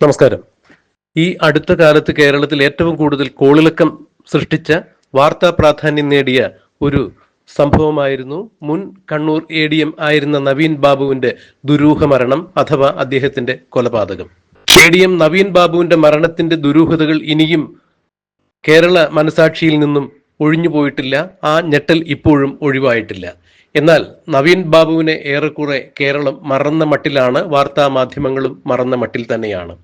നമസ്കാരം. ഈ അടുത്ത കാലത്ത് കേരളത്തിൽ ഏറ്റവും കൂടുതൽ കോളിളക്കം സൃഷ്ടിച്ച വാർത്താ പ്രാധാന്യം നേടിയ ഒരു സംഭവമായിരുന്നു മുൻ കണ്ണൂർ എ ഡി എം ആയിരുന്ന നവീൻ ബാബുവിന്റെ ദുരൂഹ മരണം അഥവാ അദ്ദേഹത്തിന്റെ കൊലപാതകം. എ ഡി എം നവീൻ ബാബുവിന്റെ മരണത്തിന്റെ ദുരൂഹതകൾ ഇനിയും കേരള മനസാക്ഷിയിൽ നിന്നും ഒഴിഞ്ഞു പോയിട്ടില്ല ആ ഞെട്ടൽ ഇപ്പോഴും ഒഴിവായിട്ടില്ല. എന്നാൽ നവീൻ ബാബുവിനെ ഏറെക്കുറെ കേരളം മറന്ന മട്ടിലാണ് വാർത്താ മാധ്യമങ്ങളും മറന്ന മട്ടിൽ തന്നെയാണ്.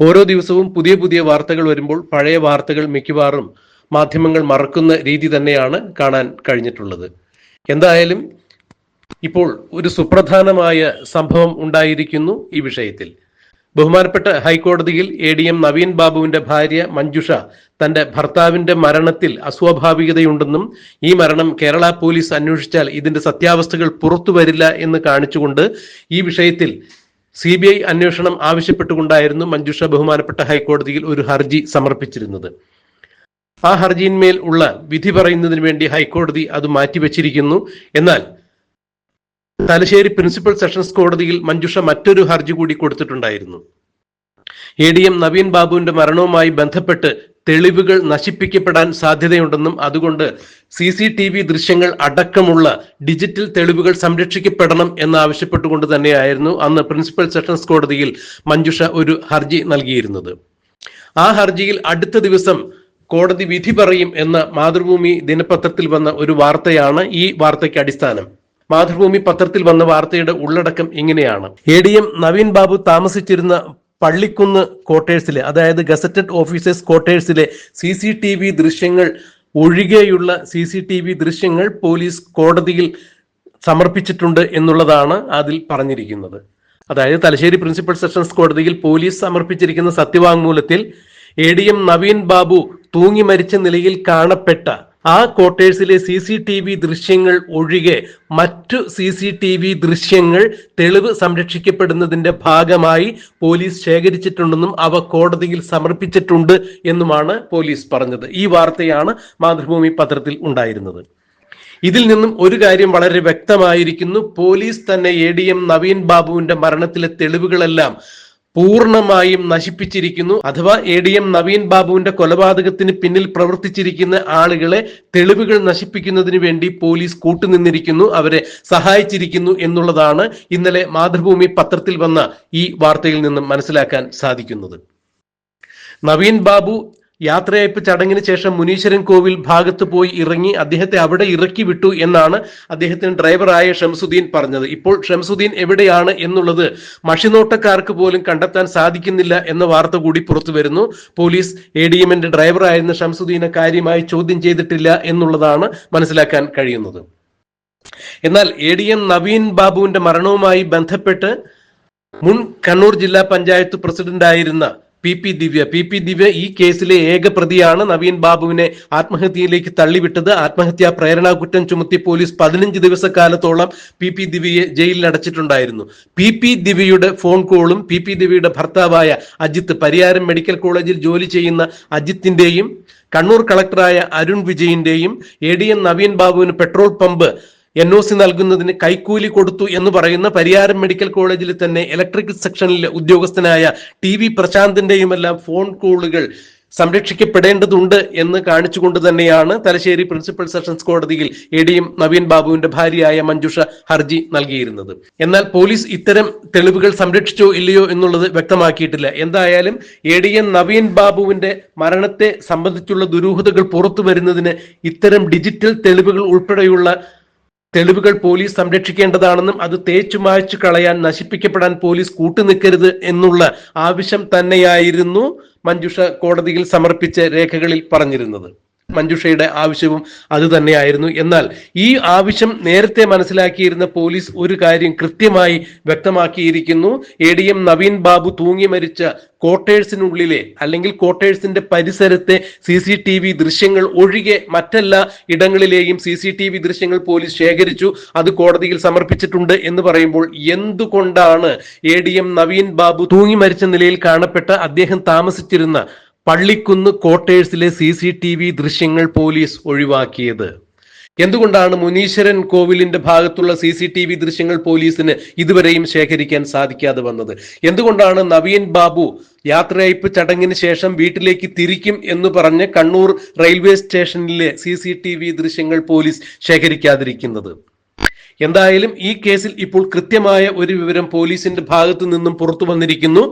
ഓരോ ദിവസവും പുതിയ പുതിയ വാർത്തകൾ വരുമ്പോൾ പഴയ വാർത്തകൾ മിക്കവാറും മാധ്യമങ്ങൾ മറക്കുന്ന രീതി തന്നെയാണ് കാണാൻ കഴിഞ്ഞിട്ടുള്ളത്. എന്തായാലും ഇപ്പോൾ ഒരു സുപ്രധാനമായ സംഭവം ഉണ്ടായിരിക്കുന്നു ഈ വിഷയത്തിൽ. ബഹുമാനപ്പെട്ട ഹൈക്കോടതിയിൽ എ ഡി എം നവീൻ ബാബുവിന്റെ ഭാര്യ മഞ്ജുഷ തന്റെ ഭർത്താവിന്റെ മരണത്തിൽ അസ്വാഭാവികതയുണ്ടെന്നും ഈ മരണം കേരള പോലീസ് അന്വേഷിച്ചാൽ ഇതിന്റെ സത്യാവസ്ഥകൾ പുറത്തു വരില്ല എന്ന് കാണിച്ചുകൊണ്ട് ഈ വിഷയത്തിൽ സി ബി ഐ അന്വേഷണം ആവശ്യപ്പെട്ടുകൊണ്ടായിരുന്നു മഞ്ജുഷ ബഹുമാനപ്പെട്ട ഹൈക്കോടതിയിൽ ഒരു ഹർജി സമർപ്പിച്ചിരുന്നത്. ആ ഹർജിയിന്മേൽ ഉള്ള വിധി പറയുന്നതിന് വേണ്ടി ഹൈക്കോടതി അത് മാറ്റിവെച്ചിരിക്കുന്നു. എന്നാൽ തലശ്ശേരി പ്രിൻസിപ്പൽ സെഷൻസ് കോടതിയിൽ മഞ്ജുഷ മറ്റൊരു ഹർജി കൂടി കൊടുത്തിട്ടുണ്ടായിരുന്നു. എ ഡി എം നവീൻ ബാബുവിന്റെ മരണവുമായി ബന്ധപ്പെട്ട് തെളിവുകൾ നശിപ്പിക്കപ്പെടാൻ സാധ്യതയുണ്ടെന്നും അതുകൊണ്ട് സി സി ടി വി ദൃശ്യങ്ങൾ അടക്കമുള്ള ഡിജിറ്റൽ തെളിവുകൾ സംരക്ഷിക്കപ്പെടണം എന്നാവശ്യപ്പെട്ടുകൊണ്ട് തന്നെയായിരുന്നു അന്ന് പ്രിൻസിപ്പൽ സെഷൻസ് കോടതിയിൽ മഞ്ജുഷ ഒരു ഹർജി നൽകിയിരുന്നത്. ആ ഹർജിയിൽ അടുത്ത ദിവസം കോടതി വിധി പറയും എന്ന മാതൃഭൂമി ദിനപത്രത്തിൽ വന്ന ഒരു വാർത്തയാണ് ഈ വാർത്തയ്ക്ക് അടിസ്ഥാനം. മാതൃഭൂമി പത്രത്തിൽ വന്ന വാർത്തയുടെ ഉള്ളടക്കം ഇങ്ങനെയാണ്. A D M Naveen Babu താമസിച്ചിരുന്ന പള്ളിക്കുന്ന് ക്വാർട്ടേഴ്സിലെ അതായത് ഗസറ്റഡ് ഓഫീസേഴ്സ് ക്വാർട്ടേഴ്സിലെ സി സി ടി വി ദൃശ്യങ്ങൾ ഒഴികെയുള്ള സി സി ടി വി ദൃശ്യങ്ങൾ പോലീസ് കോടതിയിൽ സമർപ്പിച്ചിട്ടുണ്ട് എന്നുള്ളതാണ് അതിൽ പറഞ്ഞിരിക്കുന്നത്. അതായത് തലശ്ശേരി പ്രിൻസിപ്പൽ സെഷൻസ് കോടതിയിൽ പോലീസ് സമർപ്പിച്ചിരിക്കുന്ന സത്യവാങ്മൂലത്തിൽ A D M Naveen Babu തൂങ്ങി മരിച്ച നിലയിൽ കാണപ്പെട്ട ആ ക്വാർട്ടേഴ്സിലെ സി സി ടി വി ദൃശ്യങ്ങൾ ഒഴികെ മറ്റു സി സി ടി വി ദൃശ്യങ്ങൾ തെളിവ് സംരക്ഷിക്കപ്പെടുന്നതിന്റെ ഭാഗമായി പോലീസ് ശേഖരിച്ചിട്ടുണ്ടെന്നും അവ കോടതിയിൽ സമർപ്പിച്ചിട്ടുണ്ട് എന്നുമാണ് പോലീസ് പറഞ്ഞത്. ഈ വാർത്തയാണ് മാതൃഭൂമി പത്രത്തിൽ ഉണ്ടായിരുന്നത്. ഇതിൽ നിന്നും ഒരു കാര്യം വളരെ വ്യക്തമായിരിക്കുന്നു. പോലീസ് തന്നെ എ ഡി എം നവീൻ ബാബുവിന്റെ മരണത്തിലെ തെളിവുകളെല്ലാം പൂർണമായും നശിപ്പിച്ചിരിക്കുന്നു. അഥവാ എ ഡി എം നവീൻ ബാബുവിന്റെ കൊലപാതകത്തിന് പിന്നിൽ പ്രവർത്തിച്ചിരിക്കുന്ന ആളുകളെ തെളിവുകൾ നശിപ്പിക്കുന്നതിന് വേണ്ടി പോലീസ് കൂട്ടുനിന്നിരിക്കുന്നു. അവരെ സഹായിച്ചിരിക്കുന്നു എന്നുള്ളതാണ് ഇന്നലെ മാതൃഭൂമി പത്രത്തിൽ വന്ന ഈ വാർത്തയിൽ നിന്നും മനസ്സിലാക്കാൻ സാധിക്കുന്നത്. നവീൻ ബാബു യാത്രയയപ്പ് ചടങ്ങിന് ശേഷം മുനീശ്വരൻ കോവിൽ ഭാഗത്ത് പോയി ഇറങ്ങി അദ്ദേഹത്തെ അവിടെ ഇറക്കി വിട്ടു എന്നാണ് അദ്ദേഹത്തിന് ഡ്രൈവറായ ഷംസുദ്ദീൻ പറഞ്ഞത്. ഇപ്പോൾ ഷംസുദ്ദീൻ എവിടെയാണ് എന്നുള്ളത് മഷിനോട്ടക്കാർക്ക് പോലും കണ്ടെത്താൻ സാധിക്കുന്നില്ല എന്ന വാർത്ത കൂടി പുറത്തു വരുന്നു. പോലീസ് എ ഡി എമ്മിന്റെ ഡ്രൈവറായിരുന്ന ഷംസുദ്ദീനെ കാര്യമായി ചോദ്യം ചെയ്തിട്ടില്ല എന്നുള്ളതാണ് മനസ്സിലാക്കാൻ കഴിയുന്നത്. എന്നാൽ എ ഡി എം നവീൻ ബാബുവിന്റെ മരണവുമായി ബന്ധപ്പെട്ട് മുൻ കണ്ണൂർ ജില്ലാ പഞ്ചായത്ത് പ്രസിഡന്റായിരുന്ന P P Divya. P P Divya ഈ കേസിലെ ഏക പ്രതിയാണ് നവീൻ ബാബുവിനെ ആത്മഹത്യയിലേക്ക് തള്ളിവിട്ടത്. ആത്മഹത്യാ പ്രേരണാ കുറ്റം ചുമത്തി പോലീസ് പതിനഞ്ച് ദിവസക്കാലത്തോളം പി പി ദിവ്യയെ ജയിലിൽ അടച്ചിട്ടുണ്ടായിരുന്നു. പി പി ദിവ്യയുടെ ഫോൺ കോളും പി പി ദിവ്യയുടെ ഭർത്താവായ അജിത്ത് പരിയാരം മെഡിക്കൽ കോളേജിൽ ജോലി ചെയ്യുന്ന അജിത്തിന്റെയും കണ്ണൂർ കളക്ടറായ അരുൺ വിജയിന്റെയും എ ഡി എം നവീൻ ബാബുവിന് petrol pump N O C നൽകുന്നതിന് കൈക്കൂലി കൊടുത്തു എന്ന് പറയുന്ന പരിയാരം മെഡിക്കൽ കോളേജിൽ തന്നെ ഇലക്ട്രിക് സെക്ഷനിലെ ഉദ്യോഗസ്ഥനായ ടി വി പ്രശാന്തിന്റെയും എല്ലാം ഫോൺ കോളുകൾ സംരക്ഷിക്കപ്പെടേണ്ടതുണ്ട് എന്ന് കാണിച്ചുകൊണ്ട് തന്നെയാണ് തലശ്ശേരി പ്രിൻസിപ്പൽ സെഷൻസ് കോടതിയിൽ എ ഡി എം നവീൻ ബാബുവിന്റെ ഭാര്യയായ മഞ്ജുഷ ഹർജി നൽകിയിരുന്നത്. എന്നാൽ പോലീസ് ഇത്തരം തെളിവുകൾ സംരക്ഷിച്ചോ ഇല്ലയോ എന്നുള്ളത് വ്യക്തമാക്കിയിട്ടില്ല. എന്തായാലും എ ഡി എം നവീൻ ബാബുവിന്റെ മരണത്തെ സംബന്ധിച്ചുള്ള ദുരൂഹതകൾ പുറത്തു വരുന്നതിന് ഇത്തരം ഡിജിറ്റൽ തെളിവുകൾ ഉൾപ്പെടെയുള്ള തെളിവുകൾ പോലീസ് സംരക്ഷിക്കേണ്ടതാണെന്നും അത് തേച്ചു മായ്ച്ചു കളയാൻ നശിപ്പിക്കപ്പെടാൻ പോലീസ് കൂട്ടുനിൽക്കരുത് എന്നുള്ള ആവശ്യം തന്നെയായിരുന്നു മഞ്ജുഷ കോടതിയിൽ സമർപ്പിച്ച രേഖകളിൽ പറഞ്ഞിരുന്നത്. മഞ്ജുഷയുടെ ആവശ്യവും അത് തന്നെയായിരുന്നു. എന്നാൽ ഈ ആവശ്യം നേരത്തെ മനസ്സിലാക്കിയിരുന്ന പോലീസ് ഒരു കാര്യം കൃത്യമായി വ്യക്തമാക്കിയിരിക്കുന്നു. A D M Naveen Babu തൂങ്ങി മരിച്ച ക്വാർട്ടേഴ്സിനുള്ളിലെ അല്ലെങ്കിൽ ക്വാർട്ടേഴ്സിന്റെ പരിസരത്തെ സി സി ടി വി ദൃശ്യങ്ങൾ ഒഴികെ മറ്റെല്ലാ ഇടങ്ങളിലെയും സി സി ടി വി ദൃശ്യങ്ങൾ പോലീസ് ശേഖരിച്ചു. അത് കോടതിയിൽ സമർപ്പിച്ചിട്ടുണ്ട് എന്ന് പറയുമ്പോൾ എന്തുകൊണ്ടാണ് A D M Naveen Babu തൂങ്ങി മരിച്ച നിലയിൽ കാണപ്പെട്ട അദ്ദേഹം താമസിച്ചിരുന്ന പള്ളിക്കുന്ന് ക്വാർട്ടേഴ്സിലെ സി സി ടി വി ദൃശ്യങ്ങൾ പോലീസ് ഒഴിവാക്കിയത്. എന്തുകൊണ്ടാണ് മുനീശ്വരൻ കോവിലിന്റെ ഭാഗത്തുള്ള സി സി ടി വി ദൃശ്യങ്ങൾ പോലീസിന് ഇതുവരെയും ശേഖരിക്കാൻ സാധിക്കാതെ വന്നത്? എന്തുകൊണ്ടാണ് നവീൻ ബാബു യാത്രയയപ്പ് ചടങ്ങിന് ശേഷം വീട്ടിലേക്ക് തിരിക്കും എന്ന് പറഞ്ഞ് കണ്ണൂർ റെയിൽവേ സ്റ്റേഷനിലെ സി സി ടി വി ദൃശ്യങ്ങൾ പോലീസ് ശേഖരിക്കാതിരിക്കുന്നത്? എന്തായാലും ഈ കേസിൽ ഇപ്പോൾ കൃത്യമായ ഒരു വിവരം പോലീസിന്റെ ഭാഗത്തു നിന്നും പുറത്തു വന്നിരിക്കുന്നു.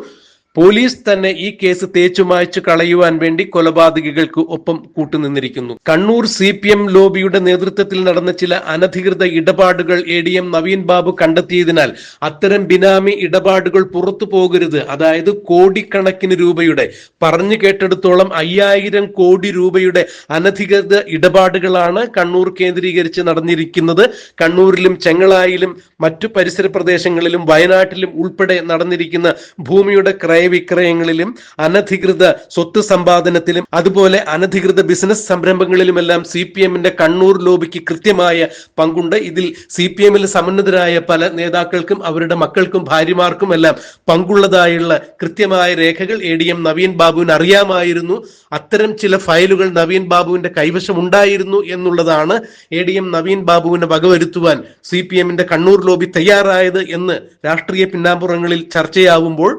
പോലീസ് തന്നെ ഈ കേസ് തേച്ചു മായ്ച്ചു കളയുവാൻ വേണ്ടി കൊലപാതകികൾക്ക് ഒപ്പം കൂട്ടുനിന്നിരിക്കുന്നു. കണ്ണൂർ സി പി എം ലോബിയുടെ നേതൃത്വത്തിൽ നടന്ന ചില അനധികൃത ഇടപാടുകൾ A D M Naveen Babu കണ്ടെത്തിയതിനാൽ അത്തരം ബിനാമി ഇടപാടുകൾ പുറത്തു പോകരുത്. അതായത് കോടിക്കണക്കിന് രൂപയുടെ പറഞ്ഞു കേട്ടെടുത്തോളം അയ്യായിരം കോടി രൂപയുടെ അനധികൃത ഇടപാടുകളാണ് കണ്ണൂർ കേന്ദ്രീകരിച്ച് നടന്നിരിക്കുന്നത്. കണ്ണൂരിലും ചെങ്ങളായിലും മറ്റു പരിസര പ്രദേശങ്ങളിലും വയനാട്ടിലും ഉൾപ്പെടെ നടന്നിരിക്കുന്ന ഭൂമിയുടെ ക്രയവിക്രയങ്ങളിലും അനധികൃത സ്വത്ത് സമ്പാദനത്തിലും അതുപോലെ അനധികൃത ബിസിനസ് സംരംഭങ്ങളിലുമെല്ലാം സി പി എമ്മിന്റെ കണ്ണൂർ ലോബിക്ക് കൃത്യമായ പങ്കുണ്ട്. ഇതിൽ സി പി എമ്മിൽ സമന്നതരായ പല നേതാക്കൾക്കും അവരുടെ മക്കൾക്കും ഭാര്യമാർക്കും എല്ലാം പങ്കുള്ളതായുള്ള കൃത്യമായ രേഖകൾ എ ഡി എം നവീൻ ബാബുവിന് അറിയാമായിരുന്നു. അത്തരം ചില ഫയലുകൾ നവീൻ ബാബുവിന്റെ കൈവശം ഉണ്ടായിരുന്നു എന്നുള്ളതാണ് എ ഡി എം നവീൻ ബാബുവിനെ വകവരുത്തുവാൻ സി പി എമ്മിന്റെ കണ്ണൂർ ലോബി തയ്യാറായത് എന്ന് രാഷ്ട്രീയ പിന്നാമ്പുറങ്ങളിൽ ചർച്ചയാവുമ്പോൾ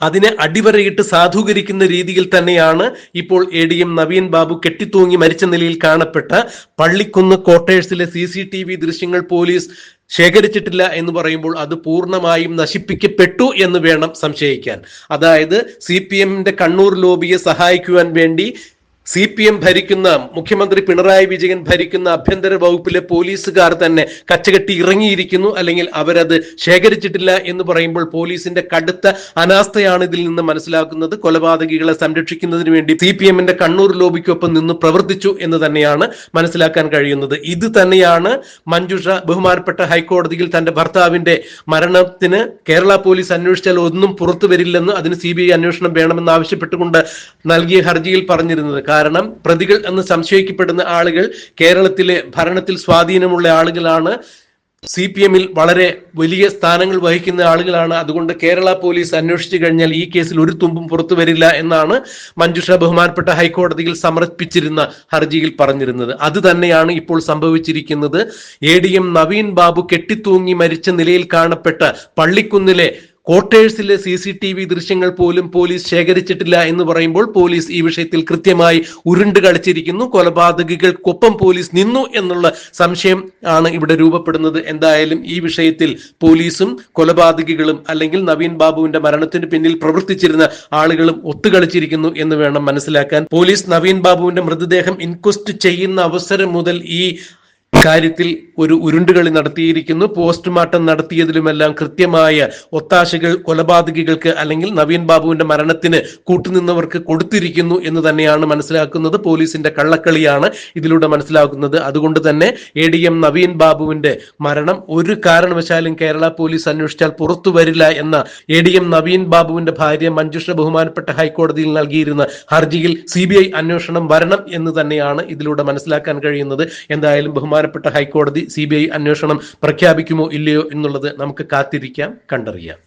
അതിനെ അടിവരയിട്ട് സാധൂകരിക്കുന്ന രീതിയിൽ തന്നെയാണ് ഇപ്പോൾ A D M Naveen Babu കെട്ടിത്തൂങ്ങി മരിച്ച നിലയിൽ കാണപ്പെട്ട പള്ളിക്കുന്ന് ക്വാർട്ടേഴ്സിലെ സി സി ടി വി ദൃശ്യങ്ങൾ പോലീസ് ശേഖരിച്ചിട്ടില്ല എന്ന് പറയുമ്പോൾ അത് പൂർണമായും നശിപ്പിക്കപ്പെട്ടു എന്ന് വേണം സംശയിക്കാൻ. അതായത് സി പി എമ്മിന്റെ കണ്ണൂർ ലോബിയെ സഹായിക്കുവാൻ വേണ്ടി സി പി എം ഭരിക്കുന്ന മുഖ്യമന്ത്രി പിണറായി വിജയൻ ഭരിക്കുന്ന ആഭ്യന്തര വകുപ്പിലെ പോലീസുകാർ തന്നെ കച്ചകെട്ടി ഇറങ്ങിയിരിക്കുന്നു. അല്ലെങ്കിൽ അവരത് ശേഖരിച്ചിട്ടില്ല എന്ന് പറയുമ്പോൾ പോലീസിന്റെ കടുത്ത അനാസ്ഥയാണ് ഇതിൽ നിന്ന് മനസ്സിലാക്കുന്നത്. കൊലപാതകികളെ സംരക്ഷിക്കുന്നതിന് വേണ്ടി സി പി എമ്മിന്റെ കണ്ണൂർ ലോബിക്കൊപ്പം നിന്ന് പ്രവർത്തിച്ചു എന്ന് തന്നെയാണ് മനസ്സിലാക്കാൻ കഴിയുന്നത്. ഇത് തന്നെയാണ് മഞ്ജുഷ ബഹുമാനപ്പെട്ട ഹൈക്കോടതിയിൽ തന്റെ ഭർത്താവിന്റെ മരണത്തിന് കേരള പോലീസ് അന്വേഷിച്ചാൽ ഒന്നും പുറത്തു വരില്ലെന്ന് അതിന് സി ബി ഐ അന്വേഷണം വേണമെന്ന് ആവശ്യപ്പെട്ടുകൊണ്ട് നൽകിയ ഹർജിയിൽ പറഞ്ഞിരുന്നത്. കാരണം പ്രതികൾ എന്ന് സംശയിക്കപ്പെടുന്ന ആളുകൾ കേരളത്തിലെ ഭരണത്തിൽ സ്വാധീനമുള്ള ആളുകളാണ്. സി പി എമ്മിൽ വളരെ വലിയ സ്ഥാനങ്ങൾ വഹിക്കുന്ന ആളുകളാണ്. അതുകൊണ്ട് കേരള പോലീസ് അന്വേഷിച്ചു കഴിഞ്ഞാൽ ഈ കേസിൽ ഒരു തുമ്പും പുറത്തു വരില്ല എന്നാണ് മഞ്ജുഷ ബഹുമാനപ്പെട്ട ഹൈക്കോടതിയിൽ സമർപ്പിച്ചിരുന്ന ഹർജിയിൽ പറഞ്ഞിരുന്നത്. അത് തന്നെയാണ് ഇപ്പോൾ സംഭവിച്ചിരിക്കുന്നത്. A D M Naveen Babu കെട്ടിത്തൂങ്ങി മരിച്ച നിലയിൽ കാണപ്പെട്ട പള്ളിക്കുന്നിലെ ക്വാർട്ടേഴ്സിലെ സി സി ടി വി ദൃശ്യങ്ങൾ പോലും പോലീസ് ശേഖരിച്ചിട്ടില്ല എന്ന് പറയുമ്പോൾ പോലീസ് ഈ വിഷയത്തിൽ കൃത്യമായി ഉരുണ്ട് കളിച്ചിരിക്കുന്നു. കൊലപാതകികൾക്കൊപ്പം പോലീസ് നിന്നു എന്നുള്ള സംശയം ആണ് ഇവിടെ രൂപപ്പെടുന്നത്. എന്തായാലും ഈ വിഷയത്തിൽ പോലീസും കൊലപാതകികളും അല്ലെങ്കിൽ നവീൻ ബാബുവിന്റെ മരണത്തിന് പിന്നിൽ പ്രവർത്തിച്ചിരുന്ന ആളുകളും ഒത്തുകളിച്ചിരിക്കുന്നു എന്ന് വേണം മനസ്സിലാക്കാൻ. പോലീസ് നവീൻ ബാബുവിന്റെ മൃതദേഹം ഇൻക്വസ്റ്റ് ചെയ്യുന്ന അവസരം മുതൽ ഈ കാര്യത്തിൽ ഒരു ഉരുണ്ടുകളി നടത്തിയിരിക്കുന്നു. പോസ്റ്റ്മോർട്ടം നടത്തിയതിലുമെല്ലാം കൃത്യമായ ഒത്താശകൾ കൊലപാതകികൾക്ക് അല്ലെങ്കിൽ നവീൻ ബാബുവിന്റെ മരണത്തിന് കൂട്ടുനിന്നവർക്ക് കൊടുത്തിരിക്കുന്നു എന്ന് തന്നെയാണ് മനസ്സിലാക്കുന്നത്. പോലീസിന്റെ കള്ളക്കളിയാണ് ഇതിലൂടെ മനസ്സിലാക്കുന്നത് അതുകൊണ്ട് തന്നെ എ ഡി എം നവീൻ ബാബുവിന്റെ മരണം ഒരു കാരണവശാലും കേരള പോലീസ് അന്വേഷിച്ചാൽ പുറത്തു വരില്ല എന്ന എ ഡി എം നവീൻ ബാബുവിന്റെ ഭാര്യ മഞ്ജുഷ ബഹുമാനപ്പെട്ട ഹൈക്കോടതിയിൽ നൽകിയിരുന്ന ഹർജിയിൽ സി ബി ഐ അന്വേഷണം വരണം എന്ന് തന്നെയാണ് ഇതിലൂടെ മനസ്സിലാക്കാൻ കഴിയുന്നത്. എന്തായാലും ബഹുമാനപ്പെട്ട ഹൈക്കോടതി സി അന്വേഷണം പ്രഖ്യാപിക്കുമോ ഇല്ലയോ എന്നുള്ളത് നമുക്ക് കാത്തിരിക്കാം കണ്ടറിയാം.